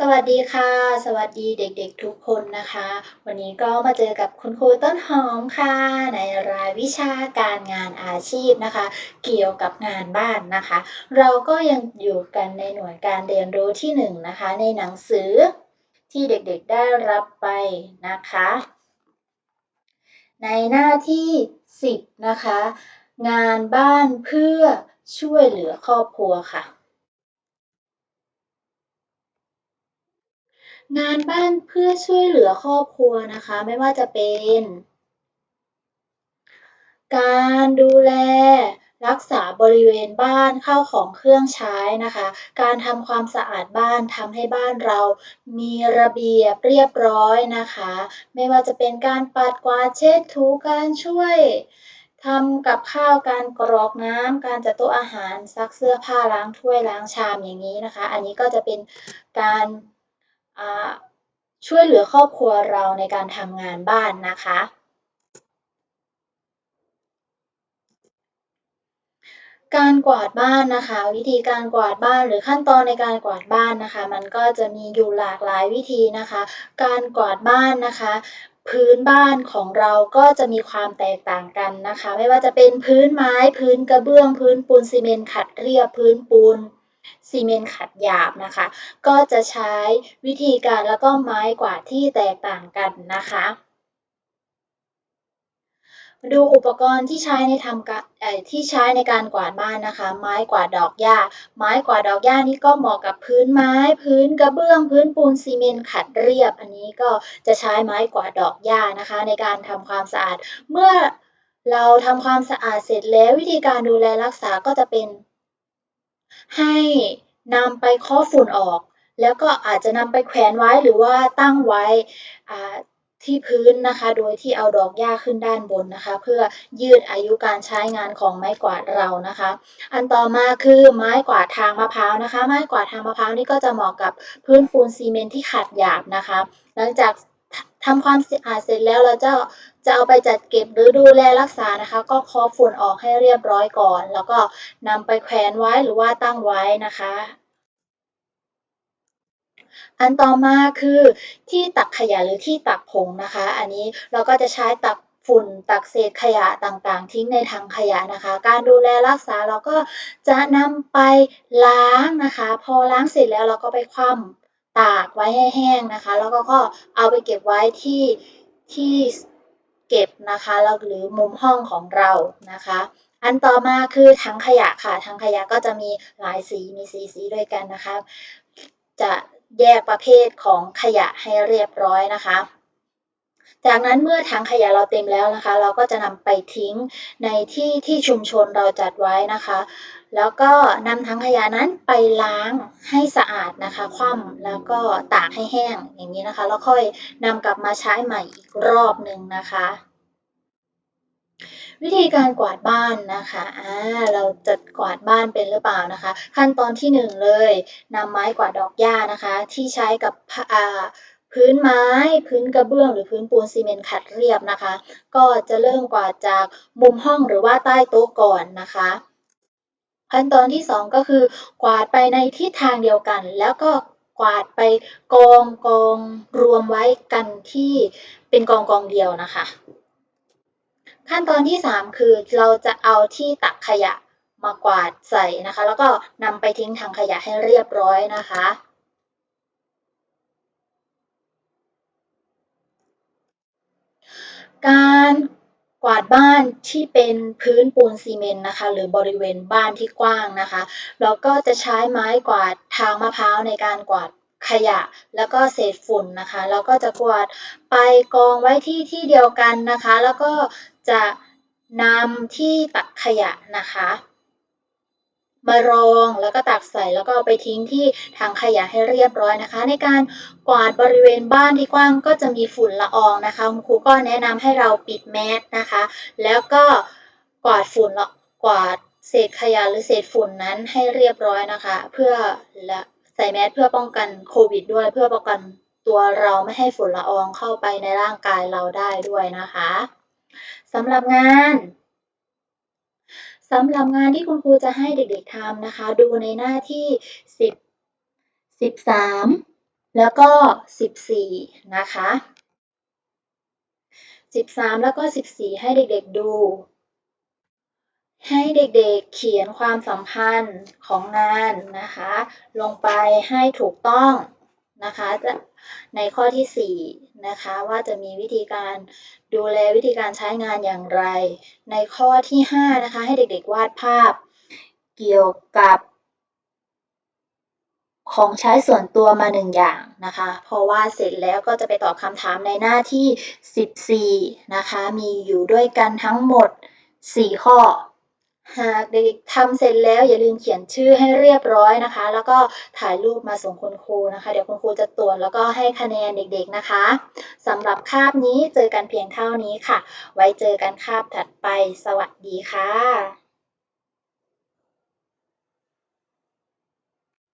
สวัสดีค่ะ สวัสดีเด็กๆทุกคนนะคะ วันนี้ก็มาเจอกับคุณครูต้นหอมค่ะ ในรายวิชาการงานอาชีพนะคะ เกี่ยวกับงานบ้านนะคะ เราก็ยังอยู่กันในหน่วยการเรียนรู้ที่1นนะคะ ในหนังสือที่เด็กๆได้รับไปนะคะ ในหน้าที่ 10 นะคะ งานบ้านเพื่อช่วยเหลือครอบครัวค่ะ งานบ้านเพื่อช่วยเหลือครอบครัวนะคะ ไม่ว่าจะเป็น การดูแลรักษาบริเวณบ้านเข้าของเครื่องใช้นะคะ การทำความสะอาดบ้านทำให้บ้านเรามีระเบียบเรียบร้อยนะคะ ไม่ว่าจะเป็นการปัดกวาดเช็ดถูการช่วยทำกับข้าวการกรอกน้ำการจัดโต๊ะอาหารซักเสื้อผ้าล้างถ้วยล้างชามอย่างนี้นะคะ อันนี้ก็จะเป็นการ ช่วยเหลือครอบครัวเราในการทำงานบ้านนะคะ การกวาดบ้านนะคะ วิธีการกวาดบ้านหรือขั้นตอนในการกวาดบ้านนะคะ มันก็จะมีอยู่หลากหลายวิธีนะคะ การกวาดบ้านนะคะพื้นบ้านของเราก็จะมีความแตกต่างกันนะคะ ไม่ว่าจะเป็นพื้นไม้ พื้นกระเบื้อง พื้นปูนซีเมนต์ขัดเรียบ พื้นปูน ซีเมนต์ขัดหยาบนะคะ ก็จะใช้วิธีการแล้วก็ไม้กวาดที่แตกต่างกันนะคะดูอุปกรณ์ที่ใช้ในทำการที่ใช้ในการกวาดบ้านนะคะ ไม้กวาดดอกหญ้า ไม้กวาดดอกหญ้านี่ก็เหมาะกับพื้นไม้ พื้นกระเบื้อง พื้นปูนซีเมนต์ขัดเรียบ อันนี้ก็จะใช้ไม้กวาดดอกหญ้านะคะ ในการทำความสะอาด เมื่อเราทำความสะอาดเสร็จแล้ววิธีการดูแลรักษาก็จะเป็น ให้นำไปเคาะฝุ่นออก แล้วก็อาจจะนำไปแขวนไว้หรือว่าตั้งไว้ที่พื้นนะคะ โดยที่เอาดอกหญ้าขึ้นด้านบนนะคะ เพื่อยืดอายุการใช้งานของไม้กวาดเรานะคะ อันต่อมาคือไม้กวาดทางมะพร้าวนะคะ ไม้กวาดทางมะพร้าวนี่ก็จะเหมาะกับพื้นปูนซีเมนที่ขัดหยาบนะคะ หลังจาก ทำความสะอาดเสร็จแล้วเราจะจะเอาไปจัดเก็บหรือดูแลรักษานะคะ ก็เคาะฝุ่นออกให้เรียบร้อยก่อน แล้วก็นำไปแขวนไว้หรือว่าตั้งไว้นะคะ อันต่อมาคือที่ตักขยะหรือที่ตักผงนะคะ อันนี้เราก็จะใช้ตักฝุ่นตักเศษขยะต่างๆ ทิ้งในถังขยะนะคะ การดูแลรักษาเราก็จะนำไปล้างนะคะ พอล้างเสร็จแล้วเราก็ไปคว่ำ ตากไว้ให้แห้งนะคะ แล้วก็ก็เอาไปเก็บไว้ที่ที่เก็บนะคะแล้วหรือมุมห้องของเรานะคะ อันต่อมาคือถังขยะค่ะถังขยะก็จะมีหลายสีมีสีสีด้วยกันนะคะ จะแยกประเภทของขยะให้เรียบร้อยนะคะ จากนั้นเมื่อถังขยะเราเต็มแล้วนะคะ เราก็จะนำไปทิ้งในที่ที่ชุมชนเราจัดไว้นะคะ แล้วก็นำถังขยะนั้นไปล้างให้สะอาดนะคะ คว่ำแล้วก็ตากให้แห้งอย่างนี้นะคะ แล้วค่อยนำกลับมาใช้ใหม่อีกรอบหนึ่งนะคะวิธีการกวาดบ้านนะคะ อ่า เราจะกวาดบ้านเป็นหรือเปล่านะคะ ขั้นตอนที่หนึ่งเลยนำไม้กวาดดอกหญ้านะคะ ที่ใช้กับ พื้นไม้ พื้นกระเบื้อง หรือพื้นปูนซีเมนต์ขัดเรียบนะคะ ก็จะเริ่มกวาดจากมุมห้องหรือว่าใต้โต๊ะก่อนนะคะ ขั้นตอนที่สองก็คือกวาดไปในทิศทางเดียวกัน แล้วก็กวาดไปกองกองรวมไว้กันที่เป็นกองกองเดียวนะคะ ขั้นตอนที่ 3 คือเราจะเอาที่ตักขยะมากวาดใส่นะคะ แล้วก็นำไปทิ้งถังขยะให้เรียบร้อยนะคะ การกวาดบ้านที่เป็นพื้นปูนซีเมนต์นะคะ หรือบริเวณบ้านที่กว้างนะคะ เราก็จะใช้ไม้กวาดทางมะพร้าวในการกวาดขยะแล้วก็เศษฝุ่นนะคะ แล้วก็จะกวาดไปกองไว้ที่ที่เดียวกันนะคะ แล้วก็จะนำที่ตักขยะนะคะ มารองแล้วก็ตักใส่แล้วก็ไปทิ้งที่ถังขยะให้เรียบร้อยนะคะ ในการกวาดบริเวณบ้านที่กว้างก็จะมีฝุ่นละอองนะคะคุณครูก็แนะนำให้เราปิดแมสนะคะ แล้วก็กวาดฝุ่นละกวาดเศษขยะหรือเศษฝุ่นนั้นให้เรียบร้อยนะคะ เพื่อและใส่แมสเพื่อป้องกันโควิด ด้วยเพื่อป้องกันตัวเราไม่ให้ฝุ่นละอองเข้าไปในร่างกายเราได้ด้วยนะคะสำหรับงาน สำหรับงานที่คุณครูจะให้เด็กๆทำนะคะ ดูในหน้าที่ 10 13 แล้วก็ 14 นะคะ 13 แล้วก็ 14 ให้เด็กๆดู ให้เด็กๆเขียนความสัมพันธ์ของงานนะคะ ลงไปให้ถูกต้อง นะคะในข้อที่4นะคะว่าจะมีวิธีการดูแลวิธีการใช้งานอย่างไร ในข้อที่5นะคะให้เด็กๆวาดภาพเกี่ยวกับของใช้ส่วนตัวมาหนึ่งอย่างนะคะพราะว่าเสร็จแล้วก็จะไปตอบคำถามในหน้าที่ 14 นะคะ มีอยู่ด้วยกันทั้งหมด 4 ข้อ หากเด็กๆทำเสร็จแล้วอย่าลืมเขียนชื่อให้เรียบร้อยนะคะ แล้วก็ถ่ายรูปมาส่งคุณครูนะคะ เดี๋ยวคุณครูจะตรวจแล้วก็ให้คะแนนเด็กๆนะคะสำหรับคาบนี้เจอกันเพียงเท่านี้ค่ะ ไว้เจอกันคาบถัดไปสวัสดีค่ะ